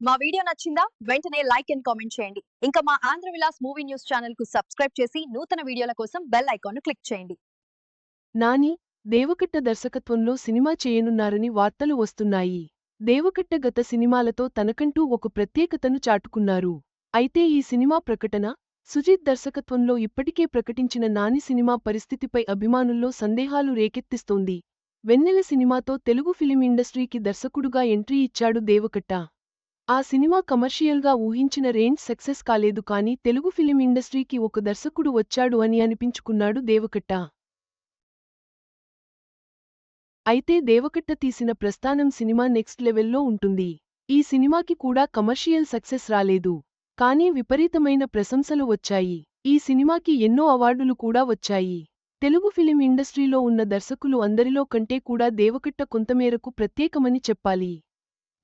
మా వీడియో నచ్చిందా? వెంటనే లైక్ అండ్ కామెంట్ చేయండి. ఇంకా మా ఆంధ్ర విలాస్ మూవీ న్యూస్ ఛానల్కు సబ్స్క్రైబ్ చేసి నూతన వీడియోల కోసం బెల్ ఐకాన్ను క్లిక్ చేయండి. నాని దేవకట్ట దర్శకత్వంలో సినిమా చేయనున్నారని వార్తలు వస్తున్నాయి. దేవకట్ట గత సినిమాలతో తనకంటూ ఒక ప్రత్యేకతను చాటుకున్నారు. అయితే ఈ సినిమా ప్రకటన సుజిత్ దర్శకత్వంలో ఇప్పటికే ప్రకటించిన నాని సినిమా పరిస్థితిపై అభిమానుల్లో సందేహాలు రేకెత్తిస్తోంది. వెన్నెల సినిమాతో తెలుగు ఫిలిం ఇండస్ట్రీకి దర్శకుడుగా ఎంట్రీ ఇచ్చాడు దేవకట్ట. ఆ సినిమా కమర్షియల్గా ఊహించిన రేంజ్ సక్సెస్ కాలేదు కానీ తెలుగు ఫిలిం ఇండస్ట్రీకి ఒక దర్శకుడు వచ్చాడు అని అనిపించుకున్నాడు దేవకట్ట. అయితే దేవకట్ట తీసిన ప్రస్థానం సినిమా నెక్స్ట్ లెవెల్లో ఉంటుంది. ఈ సినిమాకి కూడా కమర్షియల్ సక్సెస్ రాలేదు. కానీ విపరీతమైన ప్రశంసలు వచ్చాయి. ఈ సినిమాకి ఎన్నో అవార్డులు కూడా వచ్చాయి. తెలుగు ఫిలిం ఇండస్ట్రీలో ఉన్న దర్శకులు అందరిలో కంటే కూడా దేవకట్ట కొంతమేరకు ప్రత్యేకమని చెప్పాలి.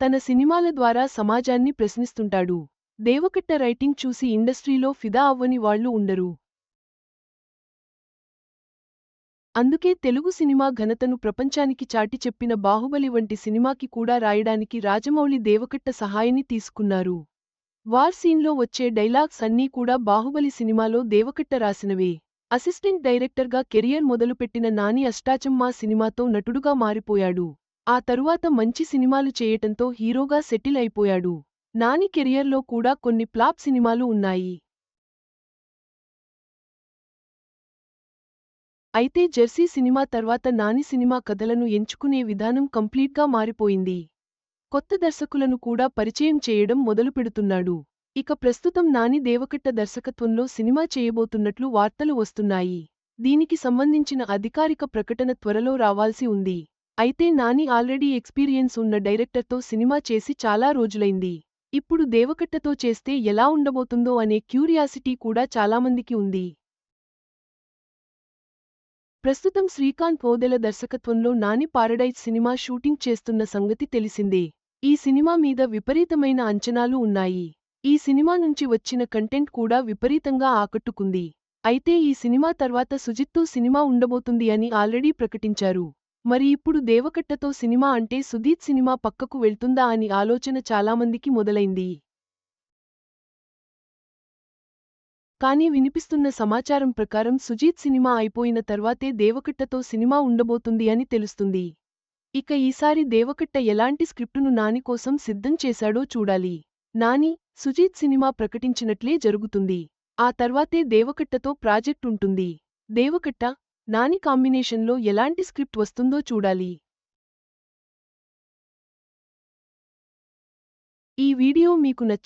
తన సినిమాల ద్వారా సమాజాన్ని ప్రశ్నిస్తుంటాడు. దేవకట్ట రైటింగ్ చూసి ఇండస్ట్రీలో ఫిదా అవ్వని వాళ్ళు ఉండరు. అందుకే తెలుగు సినిమా ఘనతను ప్రపంచానికి చాటి చెప్పిన బాహుబలి వంటి సినిమాకి కూడా రాయడానికి రాజమౌళి దేవకట్ట సహాయాన్ని తీసుకున్నారు. వార్ సీన్లో వచ్చే డైలాగ్స్ అన్నీ కూడా బాహుబలి సినిమాలో దేవకట్ట రాసినవే. అసిస్టెంట్ డైరెక్టర్గా కెరియర్ మొదలుపెట్టిన నాని అష్టాచమ్మా సినిమాతో నటుడుగా మారిపోయాడు. ఆ తరువాత మంచి సినిమాలు చేయటంతో హీరోగా సెటిల్ అయిపోయాడు. నాని కెరియర్లో కూడా కొన్ని ప్లాప్ సినిమాలు ఉన్నాయి. అయితే జెర్సీ సినిమా తర్వాత నాని సినిమా కథలను ఎంచుకునే విధానం కంప్లీట్గా మారిపోయింది. కొత్త దర్శకులను కూడా పరిచయం చేయడం మొదలుపెడుతున్నాడు ఇక ప్రస్తుతం నాని దేవకట్ట దర్శకత్వంలో సినిమా చేయబోతున్నట్లు వార్తలు వస్తున్నాయి. దీనికి సంబంధించిన అధికారిక ప్రకటన త్వరలో రావాల్సి ఉంది. అయితే నాని ఆల్రెడీ ఎక్స్పీరియన్స్ ఉన్న డైరెక్టర్తో సినిమా చేసి చాలా రోజులైంది. ఇప్పుడు దేవకట్టతో చేస్తే ఎలా ఉండబోతుందో అనే క్యూరియాసిటీ కూడా చాలామందికి ఉంది. ప్రస్తుతం శ్రీకాంత్ ఓదెల దర్శకత్వంలో నాని పారడైజ్ సినిమా షూటింగ్ చేస్తున్న సంగతి తెలిసిందే. ఈ సినిమా మీద విపరీతమైన అంచనాలు ఉన్నాయి. ఈ సినిమా నుంచి వచ్చిన కంటెంట్ కూడా విపరీతంగా ఆకట్టుకుంది. అయితే ఈ సినిమా తర్వాత సుజిత్తో సినిమా ఉండబోతుంది అని ఆల్రెడీ ప్రకటించారు. మరి ఇప్పుడు దేవకట్టతో సినిమా అంటే సుదీత్ సినిమా పక్కకు వెళ్తుందా అని ఆలోచన చాలామందికి మొదలైంది. కానీ వినిపిస్తున్న సమాచారం ప్రకారం సుజీత్ సినిమా అయిపోయిన తర్వాతే దేవకట్టతో సినిమా ఉండబోతుంది అని తెలుస్తుంది. ఇక ఈసారి దేవకట్ట ఎలాంటి స్క్రిప్టును నాని కోసం సిద్ధం చేశాడో చూడాలి. నాని సుజీత్ సినిమా ప్రకటించినట్లే జరుగుతుంది. ఆ తర్వాతే దేవకట్టతో ప్రాజెక్ట్ ఉంటుంది. దేవకట్ట నాని కాంబినేషన్లో ఎలాంటి స్క్రిప్ట్ వస్తుందో చూడాలి. ఈ వీడియో మీకు నచ్చి